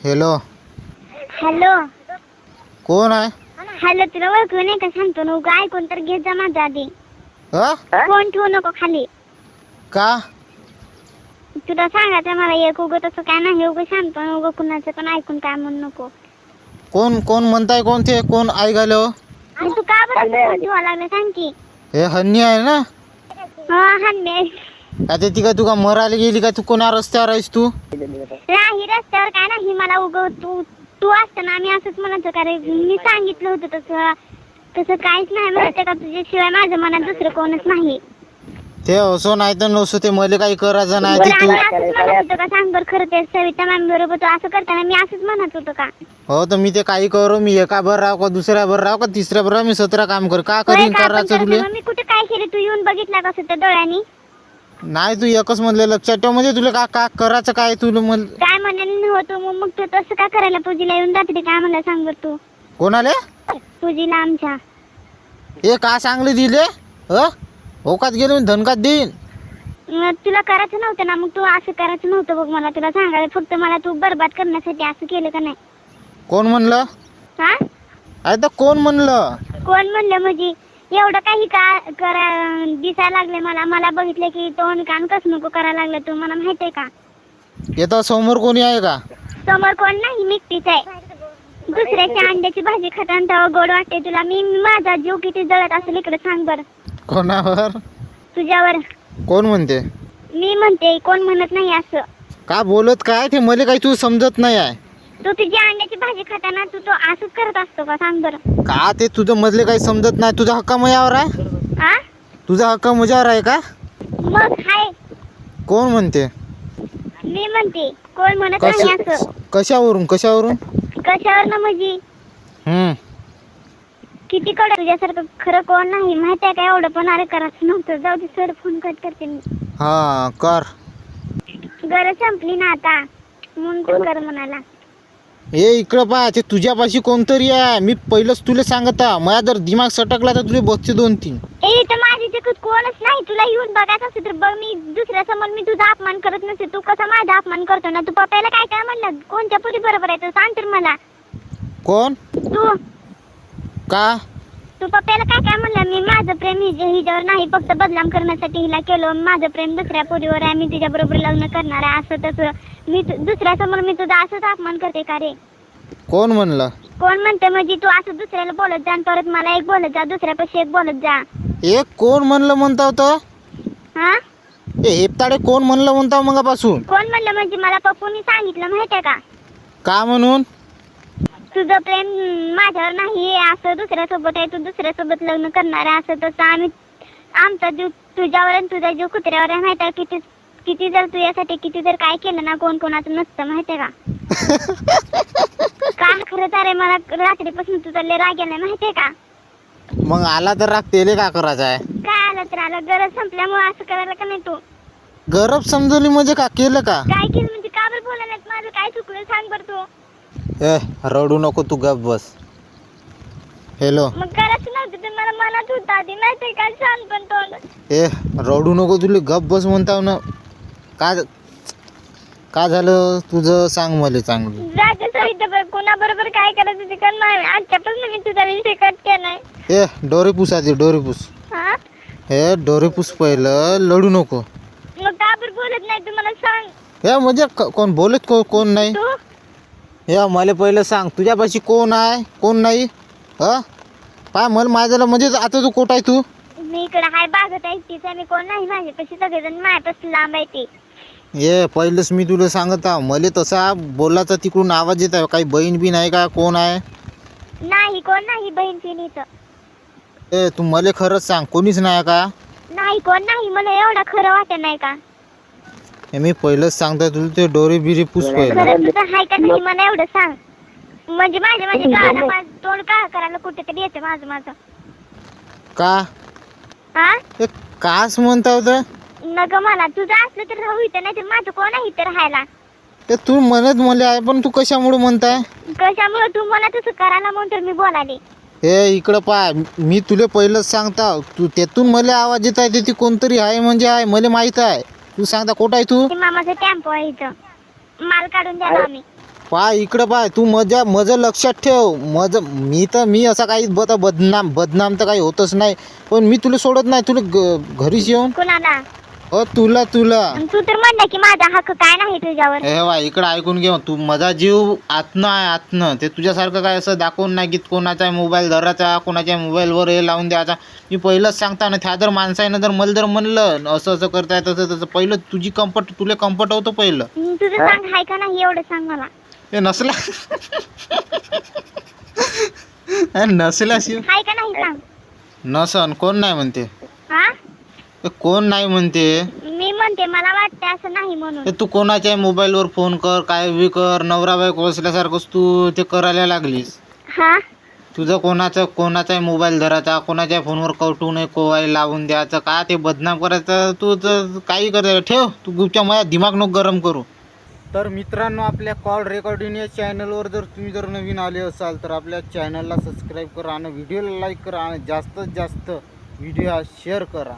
Hello hello कोण आहे? Hello तुला ओळखू नाही का? सांगतो ना उगा ऐकून तर घेत जा माझ्या आधी. अ फोन ठेवू नको खाली. का? तुला सांगायचं मला एक उगं तसं काय नाही उगं सांगतो ना उगं कुणाचं पण ऐकून काय म्हणू नको. कोण कोण म्हणताय कोण ते कोण ऐकायलो? आणि तू का बरं फोन ठेवा लागला सांग की. हे हन्नी आहे ना? हा हन्ने. आता ती का मरायला गेली का तू कोणा रस्त्यावर आहेस तू? नाही रस्त्यावर काय नाही मला उगं तू तू असताना आम्ही असंच म्हणत होतो अरे मी सांगितलं होतं तसं. तसं काहीच नाही माहिती का तुझ्याशिवाय माझ्या मनात दुसरं कोणच नाही. ते असो नाही तर नसो ते मला काही करायचं नाही ते बरं तू. आम्ही असंच म्हणत होतो का सांग बरं खरं ते सविता मॅम बरोबर तू असं करताना मी असंच म्हणत होतो का? हो तर मी ते काही करू मी एका भर राव का दुसऱ्या भर राव का तिसऱ्या भर राव मी सतरा काम कर. का होय करीन का? आपण करायचं तुले? मी कुठे काय केलं? तू येऊन बघितला कसं त्या डोळ्यांनी? नाही तू एकच म्हणले लक्षात ठेव. म्हणजे तुला का का करायचं काय? तुला म्हण काय म्हणाल होतो मग मग तू तसं का करायला पूजीला येऊन रात्री काय म्हणला सांग बरं तू? कोणाले? पूजीला आमच्या. हे का सांगले दिले? ह? होकात गेलो मी धनकात देईन. मग तुला करायचं नव्हतं ना मग तू असं करायचं नव्हतं बघ मला. तुला सांगायला फक्त मला तू बरबाद करण्यासाठी असं केलं का नाही? कोण म्हणलं? हा? अरे तर कोण म्हणलं? कोण म्हणलं म्हणजे? एवढं काही का करा दिसायला लागले मला. मला बघितलं की तोंड कान कस नको करायला लागलं तू मला माहीत आहे का? येतं समोर कोणी आहे का? समोर कोण नाही मी एकटीच आहे. दुसऱ्याच्या अंड्याची भाजी खाताना तेव्हा गोड वाटते तुला. मी माझा जीव किती जळत असेल इकडे सांग बरं. कोणावर? तुझ्यावर. कोण म्हणते? मी म्हणते कोण म्हणत नाही असं. का बोलत काय? ते मला काही तू समजत नाही आहे. तू तुझी अंड्याची भाजी खाताना तू तो असंच करत असतो का? सांग बरं. का ते तुझं मधले काही समजत नाही? तुझा हक्का मयावर आहे? हा तुझा हक्का मजावर आहे का? मग हाय. कोण म्हणते? मी म्हणते कोण म्हणत नाही कश असं. कशावरून? कशावरून? कशावर ना म्हणजे हम्म. किती कडे तुझ्यासारखं? खरं कोण नाही? माहिती आहे का एवढं? पण अरे करायचं नव्हतं. जाऊ दे सर फोन कट करते मी. हा कर. गरज संपली ना आता. म्हणून तू कर म्हणाला. ए इकडं पहा ते तुझ्यापाशी कोणतरी आहे. मी पहिलंच तुला सांगता माझा जर दिमाग सटकला तर तुला बसते दोन तीन. ए तर माझी जगत कोणच नाही. तुला येऊन बघायचं असेल तर बघ मी दुसऱ्या समोर मी तुझा अपमान करत नसते. तू कसा माझा अपमान करतो ना? तू पप्पाला काय काय म्हणलं? कोणत्या पुरी बरोबर आहे? तू सांग तर मला. कोण? तू. का? तू पप्पाला काय काय म्हणलं? मी माझं प्रेम हिच्या हिच्यावर नाही फक्त बदनाम करण्यासाठी हिला केलं. माझं प्रेम दुसऱ्या पोरीवर आहे मी तिच्या बरोबर लग्न करणार आहे असं तसं. मी तु- दुसऱ्या समोर मी तुझा असंच अपमान करते का रे? कोण म्हणलं? कोण म्हणते म्हणजे तू असं दुसऱ्याला बोलत जा आणि परत मला एक बोलत जा दुसऱ्यापाशी एक बोलत जा. एक कोण म्हणलं म्हणता होतं हा? ए हेपताडे कोण म्हणलं म्हणता मगापासून? कोण म्हणलं म्हणजे मला पप्पूनी सांगितलं माहितीये का? का म्हणून? तुझं प्रेम माझ्यावर नाही असं दुसऱ्यासोबत आहे तू दुसऱ्यासोबत लग्न करणार आहे असं तसं आम्ही आमचा जीव तुझ्यावर आणि तुझा जीव कुत्र्यावर आहे माहिती किती किती जर तू यासाठी किती जर काय केलं ना कोण कोणाचं नसतं माहितीये का? काल खरं तर आहे मला रात्रीपासून तुझा लय राग आलाय माहितीये का? मग आला तर राग तेले का करायचं आहे? काय आलं तर आलं गरज संपल्यामुळे असं करायला का नाही तू? गरब समजवली म्हणजे का केलं का? काय केलं म्हणजे का बरं बोलायला माझं काय चुकलं सांग बरं तू. ए रडू नको तू गप बस. हॅलो मग करायचं नव्हतं ते मला मनात होतं आधी माहितीये का? छान पण तोंड. ए रडू नको तुला गप बस म्हणताव ना. का का झालं? तुझं सांग मला चांगलं. जागे सविता कोणाबरोबर काय करायचं ते कर नाही. आजच्यापासून मी तुझा विषय कट केलाय. ए डोरे पुस आधी डोरे पुस. हा? हे डोरे पुस पहिलं लढू नको. मग का बरं बोलत नाही तू मला सांग. हे म्हणजे क- कोण बोलत को कोण नाही? तू? हे मला पहिलं सांग तुझ्यापाशी कोण आहे कोण नाही? ह? पाय मला माझ्याला म्हणजे आता तू कोट आहे तू? मी इकडे हाय बागत आहे तीच मी कोण नाही माझ्यापाशी सगळेजण माझ्यापासून लांब आहे ती. ये पहिलंच मी तुला सांगत आहो मला तसा बोलाचा तिकडून आवाज येत आहे काही बहीण बी नाही का कोण आहे? नाही कोण नाही बहीण इथं. ए तू मला खरंच सांग कोणीच नाही का? नाही कोण नाही मला एवढं खरं वाटत नाही का? हे मी पहिलंच सांगतोय तुला ते डोरे बिरे पुस पहिलं तुझं हाय का नाही? मला एवढं सांग. म्हणजे गावाला माझं तोंड का करायला कुठे तरी येते माझं माझं? का? हा हे कास म्हणता होतं? नग मला तुझं असलं तर राहू इथं नाही तर माझं कोण आहे इथं राहायला? ते तू म्हणत मला आहे पण तू कशामुळे म्हणताय? कशामुळे? तू मला तसं करायला म्हणून तर मी बोलाले. हे इकडं पाय मी तुला पहिलंच सांगता तू त्यातून मला आवाज येत आहे ते ती कोणतरी आहे म्हणजे आहे मला माहीत आहे. तू सांगता कोट आहे तू? मामाचा टेम्पो आहे इथं. माल काढून द्याला आम्ही. पाय इकडं पाय तू मजा मजा लक्षात ठेव. मज मी तर मी असा काही बद बदनाम बदनाम तर काही होतच नाही. पण मी तुला सोडत नाही. तुला ग- घरीच येऊन. कुणाला? अ तुला तुला. आणि तू तर म्हणलं की माझा हक्क काय नाही तुझ्यावर. हे वा इकडं ऐकून घे तू माझा जीव आतनं आहे आतनं ते तुझ्यासारखं काय असं दाखवून नाही की कोणाचा मोबाईल धरायचा कोणाच्या मोबाईलवर हे लावून द्यायचा. मी पहिलंच सांगता ना त्या जर माणसानं जर मला जर म्हणलं असं असं करताय तसं तसं पहिलं तुझी कम्फर्ट तुला कम्फर्ट होतं पहिलं. तुझं सांग हाय का नाही एवढं सांग मला. हे नसला. नसला शिव हाय का नाही सांग. नसन कोण नाही म्हणते. हे कोण नाही म्हणते? मी म्हणते मला वाटते असं नाही म्हणून. तू कोणाच्या मोबाईलवर फोन कर काय बी कर नवरा बायको असल्यासारखंच तू ते करायला लागलीस. हा? तुझं कोणाचं कोणाचा मोबाईल धरायचा कोणाच्या फोनवर कवटू नये कोवाय लावून द्यायचं का ते बदनाम करायचं तू तर काही करायचं ठेव तू गुपच्या माझ्या दिमाग नको गरम करू. तर मित्रांनो आपल्या कॉल रेकॉर्डिंग या चॅनलवर जर तुम्ही जर नवीन आले असाल तर आपल्या चॅनलला सबस्क्राईब करा आणि व्हिडिओला लाईक करा आणि जास्तीत जास्त व्हिडिओ शेअर करा.